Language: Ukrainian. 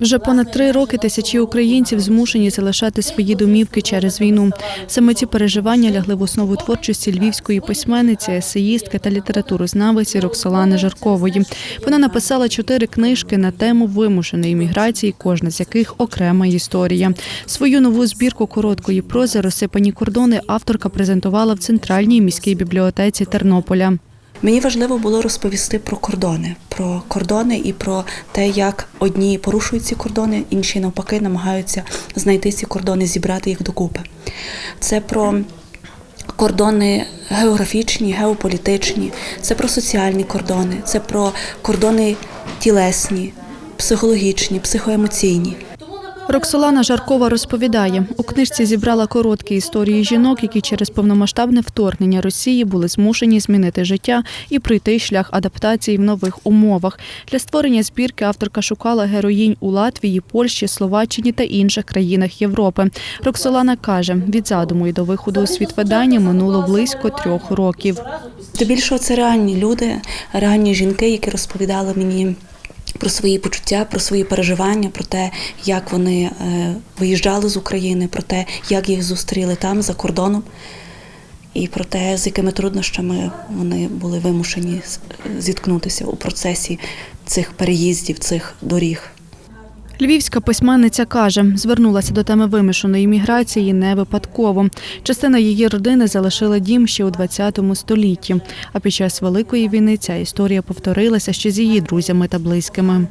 Вже понад три роки тисячі українців змушені залишати свої домівки через війну. Саме ці переживання лягли в основу творчості львівської письменниці, есеїстки та літературознавиці Роксолани Жаркової. Вона написала чотири книжки на тему вимушеної міграції, кожна з яких окрема історія. Свою нову збірку короткої прози Розсипані кордони авторка презентувала в центральній міській бібліотеці Тернополя. Мені важливо було розповісти про кордони, про кордони і про те, як одні порушують ці кордони, інші навпаки намагаються знайти ці кордони, зібрати їх докупи. Це про кордони географічні, геополітичні, це про соціальні кордони, це про кордони тілесні, психологічні, психоемоційні. Роксолана Жаркова розповідає, у книжці зібрала короткі історії жінок, які через повномасштабне вторгнення Росії були змушені змінити життя і пройти шлях адаптації в нових умовах. Для створення збірки авторка шукала героїнь у Латвії, Польщі, Словаччині та інших країнах Європи. Роксолана каже, від задуму і до виходу у світ видання минуло близько трьох років. Здебільшого це реальні люди, реальні жінки, які розповідали мені про свої почуття, про свої переживання, про те, як вони е, виїжджали з України, про те, як їх зустріли там за кордоном, і про те, з якими труднощами вони були вимушені зіткнутися у процесі цих переїздів, цих доріг. Львівська письменниця каже, звернулася до теми вимушеної міграції не випадково. Частина її родини залишила дім ще у 20 столітті. А під час Великої війни ця історія повторилася ще з її друзями та близькими.